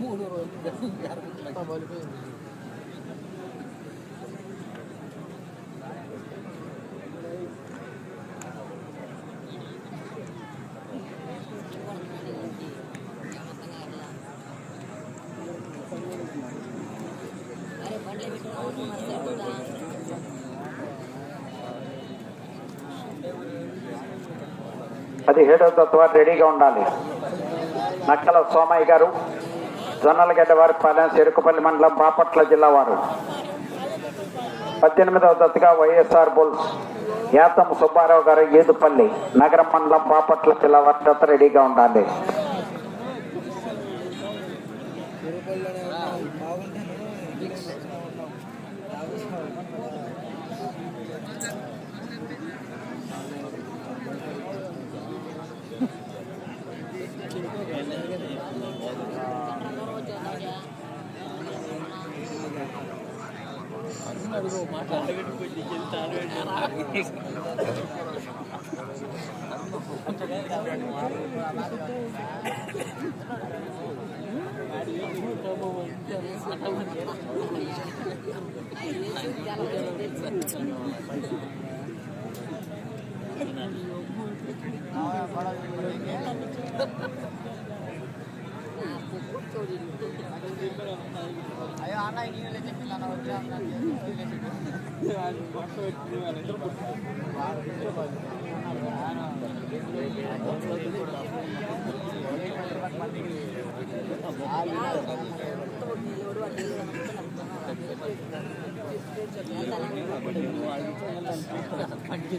మూడు రోజులు పదిహేడవ తత్వ రెడీగా ఉండాలి. నక్కల సోమయ్య గారు. జొన్నలగడ్డ వారి పాలెం చెరుకుపల్లి మండలం బాపట్ల జిల్లా వారు. పద్దెనిమిదవ దత్తగా వైఎస్ఆర్ బుల్స్ యాతం సుబ్బారావు గారు ఏదుపల్లి నగరం మండలం బాపట్ల జిల్లా వారి జత రెడీగా ఉండాలి. Ahora para el అయ్యో అన్న నీళ్ళే చెప్పి నన్ను కంటి కంటి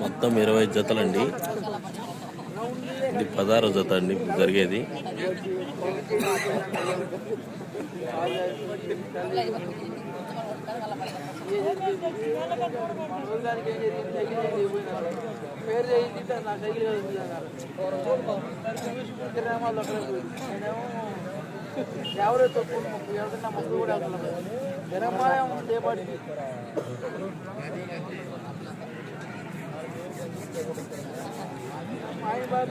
మొత్తం ఇరవై జతలండి. ఇది పదహారు జత అండి జరిగేది. పేరు నా సైకిల్ నేనేమో ఎవరో తప్పు ఎవరైనా మొక్కలు కూడా వెళ్తున్నాం జనమాయం చేపడి ఆయన బాధ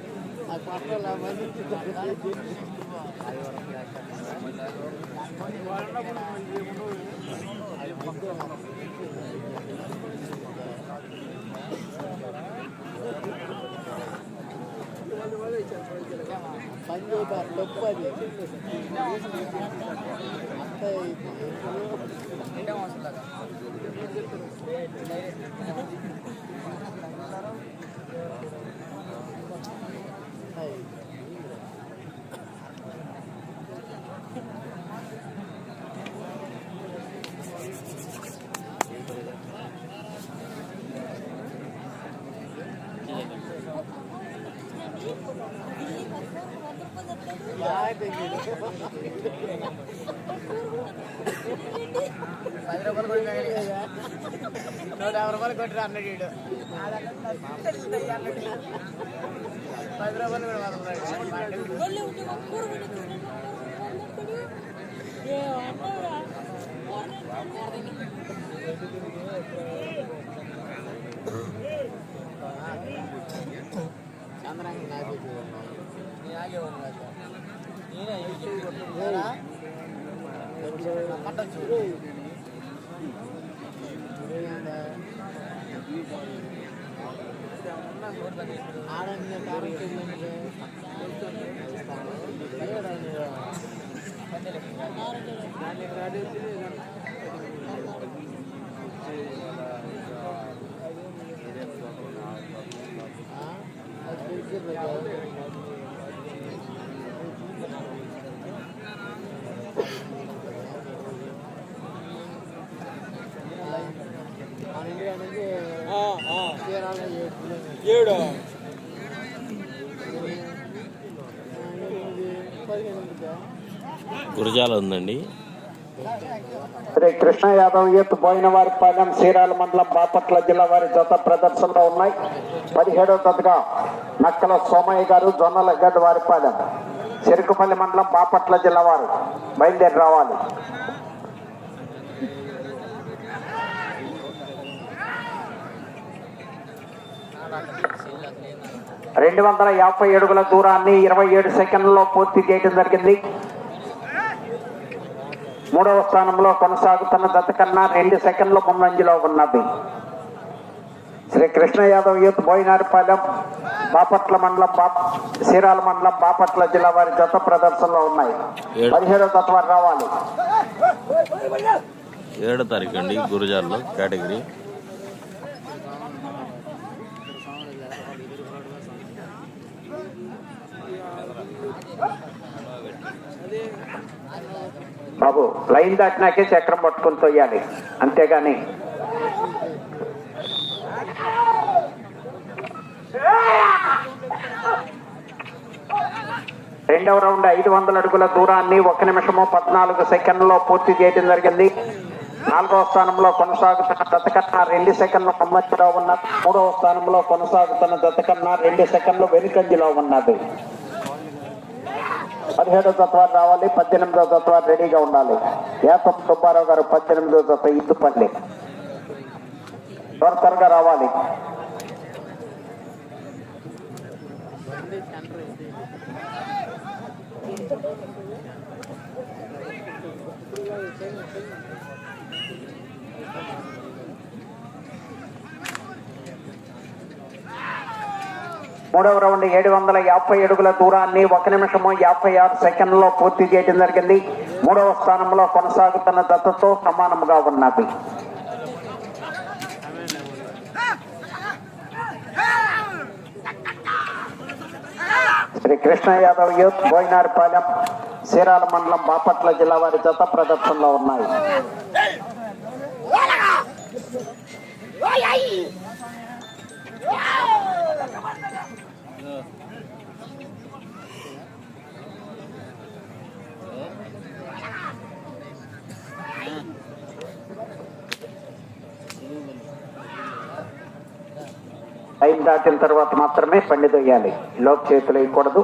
పడుతుంది ధన్యవాదయ్య లెక్క కొడుతున్నారు అమ్మా పది రూపాయలు కూడా మిగలేదు. నూట యాభై రూపాయలు కొట్టిరు అన్నాడు వీడు. పది రూపాయలు కూడా వదలలేదు. చంద్రాంగి నాకు నీ ఆగేవాడు కాదు. నేనే యూట్యూబ్ కొట్టుకుంటున్నా. పట్టం చూడు ఆడండి ఏడు గురజాల ఉందండి. శ్రీ కృష్ణ యాదవ్ యూత్ బోయినవారి పాలెం సీరాల మండలం బాపట్ల జిల్లా వారి జత ప్రదర్శనలో ఉన్నాయి. పదిహేడవ జతగా నక్కల సోమయ్య గారు జొన్నల గడ్డ వారి పాలెం. చెరుకుపల్లి మండలం బాపట్ల జిల్లా వారు బయలుదేరి రావాలి. రెండు వందల యాభై అడుగుల దూరాన్ని ఇరవై ఏడు సెకండ్లలో పూర్తి చేయడం జరిగింది. మూడవ స్థానంలో కొనసాగుతున్న జత కన్నా రెండు సెకండ్ల ముందంజలో ఉన్నది. శ్రీ కృష్ణ యాదవ్ యూత్ బోయినారిపాలెం బాపట్ల మండలం బాప్ సీరాల మండలం బాపట్ల జిల్లా వారి జత ప్రదర్శనలో ఉన్నాయి. ఏడు. పదిహేడవ జత వారు రావాలి. ఏడో తారీఖు అండి గురజాలలో కేటగిరీ. బాబు. లైన్ దాటినాకే చక్రం పట్టుకుని తొయ్యాలి. అంతేగాని. రెండవ రౌండ్ ఐదు వందల అడుగుల దూరాన్ని ఒక నిమిషము పద్నాలుగు సెకండ్లో పూర్తి చేయడం జరిగింది. నాలుగవ స్థానంలో కొనసాగుతున్న జత కన్నా రెండు సెకండ్లు ముందంజలో ఉన్న మూడవ స్థానంలో కొనసాగుతున్న జత కన్నా రెండు సెకండ్లు వెనుకంజలో ఉన్నది. పదిహేడో తత్వాలు రావాలి పద్దెనిమిదో తత్వాలు రెడీగా ఉండాలి. యాసం సుబ్బారావు గారు పద్దెనిమిదో తత్వ ఇద్దుపల్లి త్వర త్వరగా రావాలి. మూడవ రౌండ్ ఏడు వందల యాభై అడుగుల దూరాన్ని ఒక నిమిషము యాభై ఆరు సెకండ్లో పూర్తి చేయడం జరిగింది మూడవ స్థానంలో కొనసాగుతున్న దత్తతో సమానముగా ఉన్నది శ్రీ కృష్ణ యాదవ్ యూత్ బోయినారిపాలెం సీరాల మండలం బాపట్ల జిల్లా వారి జత ప్రదర్శనలో ఉన్నాయి టైం దాటిన తర్వాత మాత్రమే పండి దొయ్యాలి లోపు చేతులు వేయకూడదు.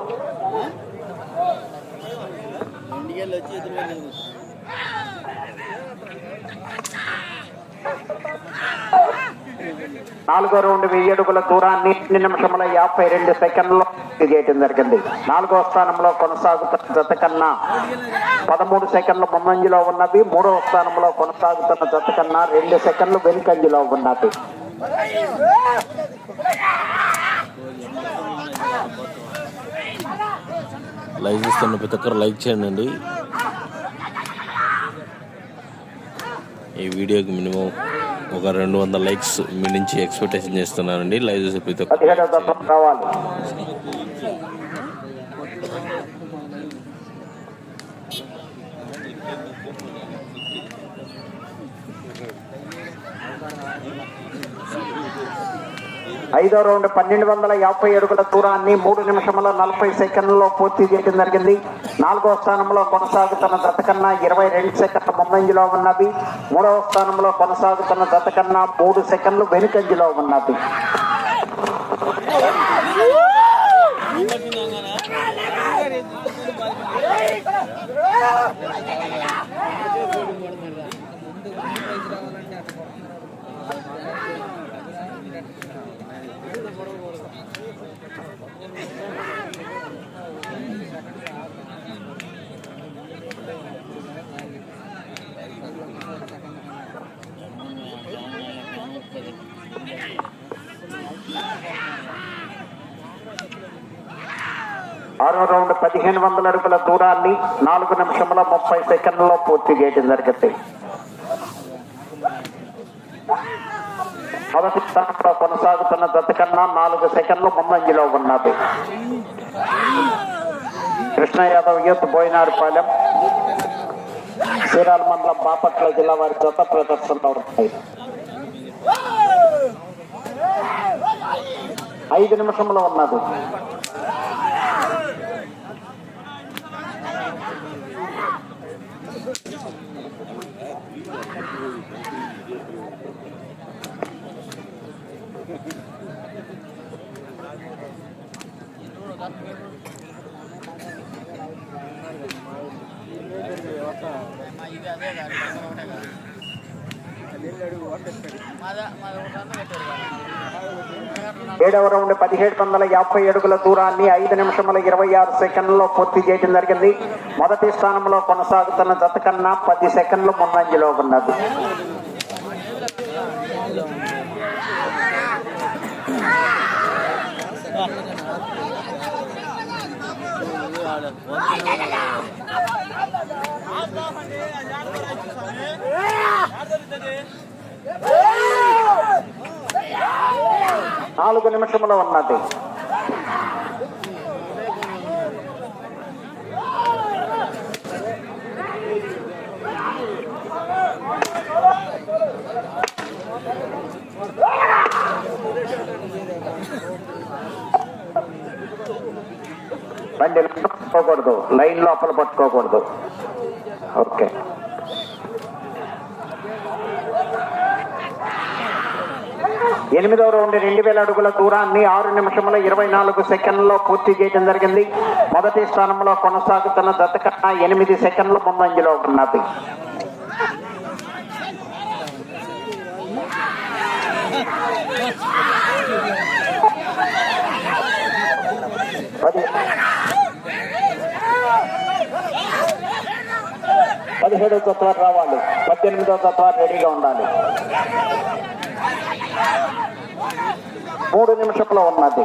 నాలుగో రౌండ్ వెయ్యి అడుగుల దూరాన్ని ఎన్ని నిమిషముల యాభై రెండు సెకండ్లో పూర్తి చేయడం జరిగింది. నాలుగో స్థానంలో కొనసాగుతున్న జత కన్నా పదమూడు సెకండ్లు ముందంజలో ఉన్నవి మూడవ స్థానంలో కొనసాగుతున్న జత కన్నా రెండు సెకండ్లు వెనుకంజలో ఉన్నవి లైక్ ఇస్తున్న ప్రతి ఒక్కరు లైక్ చేయండి. ఈ వీడియోకి మినిమం ఒక రెండు వందల లైక్స్ మీ నుంచి ఎక్స్పెక్టేషన్ చేస్తున్నానండి. లైక్ చేసే ప్రతి ఒక్కరు ఐదో రౌండ్ పన్నెండు వందల యాభై అడుగుల దూరాన్ని మూడు నిమిషముల నలభై సెకండ్లలో పూర్తి చేయడం జరిగింది. నాలుగో స్థానంలో కొనసాగుతున్న జత కన్నా ఇరవై రెండు సెకండ్ల ముందంజలో ఉన్నది. మూడవ స్థానంలో కొనసాగుతున్న జత కన్నా మూడు సెకండ్లు వెనుకంజలో ఉన్నది. ఆరో రౌండ్ పదిహేను వందల అడుగుల దూరాన్ని నాలుగు నిమిషముల ముప్పై సెకండ్లలో పూర్తి చేయడం జరిగింది. మొదటి స్థానంలో కొనసాగుతున్న జత కన్నా నాలుగు సెకండ్లు ముందంజలో ఉన్నది. కృష్ణ యాదవ్ యూత్ బోయినారుపాలెం శ్రీరాల మండలం బాపట్ల జిల్లా వారి జత ప్రదర్శనలో ఉన్నాయి. ఐదు నిమిషంలో ఉన్నది. ఏడవ రౌండ్ పదిహేడు వందల యాభై అడుగుల దూరాన్ని ఐదు నిమిషముల ఇరవై ఆరు సెకండ్లలో పూర్తి చేయడం జరిగింది. మొదటి స్థానంలో కొనసాగుతున్న జత కన్నా పది సెకండ్లు ముందంజలో ఉన్నది. నాలుగు నిమిషముల ఉన్నది. బండి పట్టుకోకూడదు. లైన్ లోపల పట్టుకోకూడదు. ఓకే. ఎనిమిదవ రౌండ్ రెండు వేల అడుగుల దూరాన్ని ఆరు నిమిషముల ఇరవై నాలుగు సెకండ్లలో పూర్తి చేయడం జరిగింది. మొదటి స్థానంలో కొనసాగుతున్న దత్తకన్నా ఎనిమిది సెకండ్లు ముందంజలో ఉన్నది. పది పదిహేడో తత్వ రావాలి. పద్దెనిమిదో తత్వ రెడీగా ఉండాలి. మూడు నిమిషంలో ఉన్నది.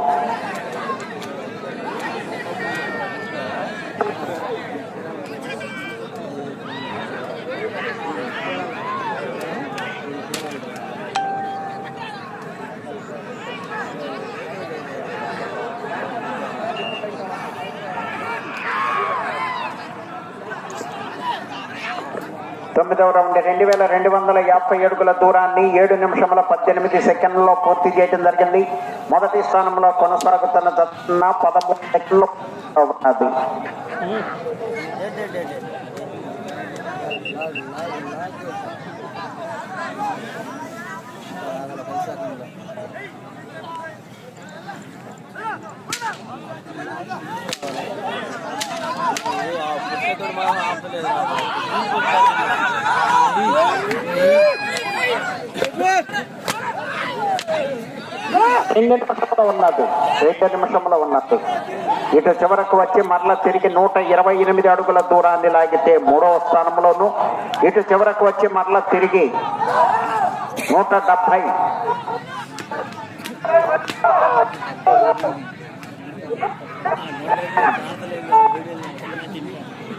తొమ్మిదవ రౌండ్ రెండు వేల రెండు వందల యాభై అడుగుల దూరాన్ని ఏడు నిమిషముల పద్దెనిమిది సెకండ్లలో పూర్తి చేయడం జరిగింది. మొదటి స్థానంలో కొనసాగుతున్న జట్న పదమూడు సెకండ్లు ఉన్నది. పుస్తకుడు మనం ఆపలేదు. రెండు నిమిషంలో ఉన్నది రెండు నిమిషంలో ఉన్నది ఇటు చివరకు వచ్చి మరలా తిరిగి నూట ఇరవై ఎనిమిది అడుగుల దూరాన్ని లాగితే మూడవ స్థానంలోను ఇటు చివరకు వచ్చి మరలా తిరిగి నూట డెబ్బై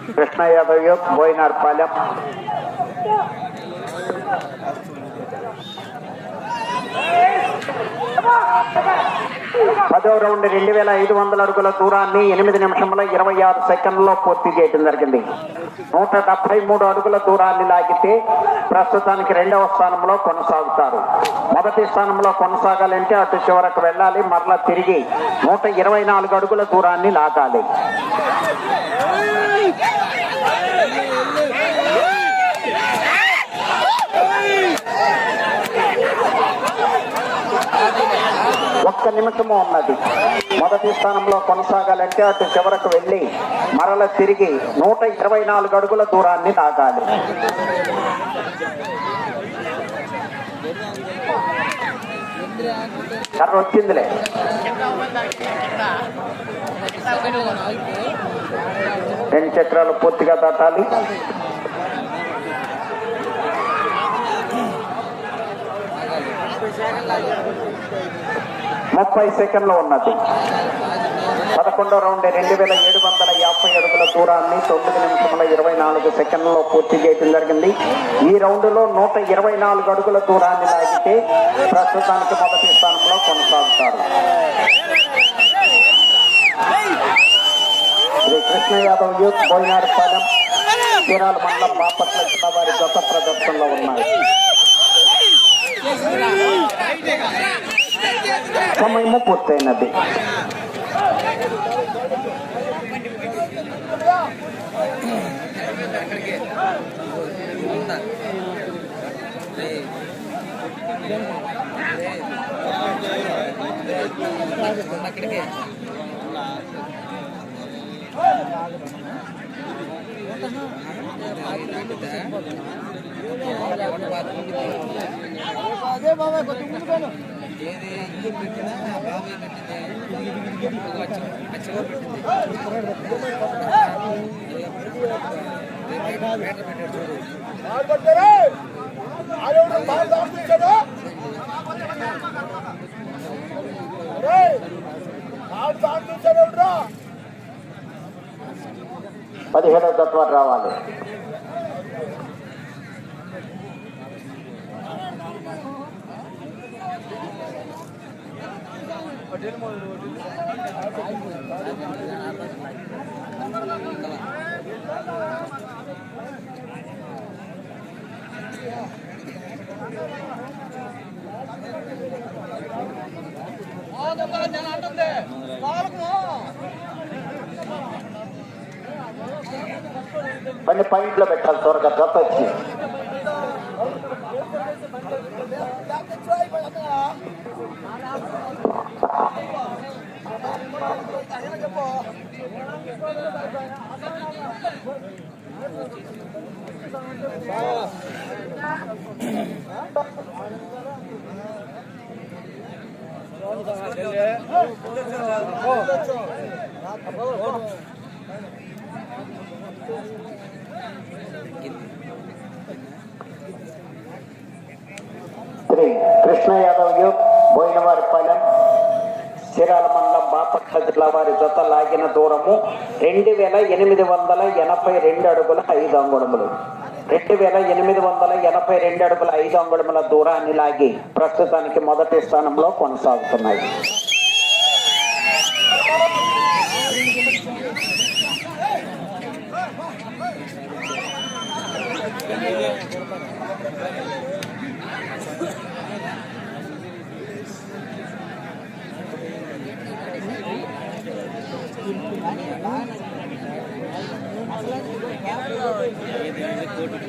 కృష్ణ యాదవ్ యూత్ బోయినార్ పాలెం పదో రౌండ్ రెండు వేల ఐదు వందల అడుగుల దూరాన్ని ఎనిమిది నిమిషముల ఇరవై ఆరు సెకండ్లో పూర్తి చేయడం జరిగింది. నూట డెబ్బై మూడు అడుగుల దూరాన్ని లాగితే ప్రస్తుతానికి రెండవ స్థానంలో కొనసాగుతారు. మొదటి స్థానంలో కొనసాగాలంటే అటు చివరకు వెళ్ళాలి మరలా తిరిగి నూట ఇరవై నాలుగు అడుగుల దూరాన్ని లాగాలి. ఒక్క నిమిషము ఉన్నది. మొదటి స్థానంలో కొనసాగాలంటే అటు చివరకు వెళ్ళి మరల తిరిగి నూట ఇరవై నాలుగు అడుగుల దూరాన్ని తాగాలి కర్ర వచ్చిందిలే. రెండు చక్రాలు పూర్తిగా దాటాలి. ముప్పై సెకండ్లు ఉన్నది. పదకొండో రౌండ్ రెండు వేల ఏడు వందల యాభై అడుగుల దూరాన్ని తొమ్మిది నిమిషముల ఇరవై నాలుగు సెకండ్లలో పూర్తి చేయడం జరిగింది. ఈ రౌండ్లో నూట ఇరవై నాలుగు అడుగుల దూరాన్ని లాగితే ప్రస్తుతానికి మొదటి స్థానంలో కొనసాగుతారు. శ్రీ కృష్ణ యాదవ్ యూత్ బోయినాడు పాలెం చీరాల మండలం బాపట్ల జిల్లా వారి గత ప్రదర్శనలో ఉన్నాయి. సమయము పూర్తయినది అక్కడికి అదే బాబా కొంచెం ముందు పోను ఏది ఇల్లు పెట్టినా బాబాయ్ పెట్టింది. అచ్చగా పెట్టింది. తత్వాలు రావాలి. నేను అంటుంది బండి పెట్టాలి త్వరగా దత్త श्री कृष्ण यादव युग बोई नंबर पालन చీరాల మండలం బాపట్ల జిల్లా వారి జత లాగిన దూరము రెండు వేల ఎనిమిది వందల ఎనభై రెండు అడుగుల ఐదు అంగుళములు. రెండు వేల ఎనిమిది వందల ఎనభై రెండు అడుగుల ఐదు అంగుళముల దూరాన్ని లాగి ప్రస్తుతానికి మొదటి స్థానంలో కొనసాగుతున్నాయి. போட்டு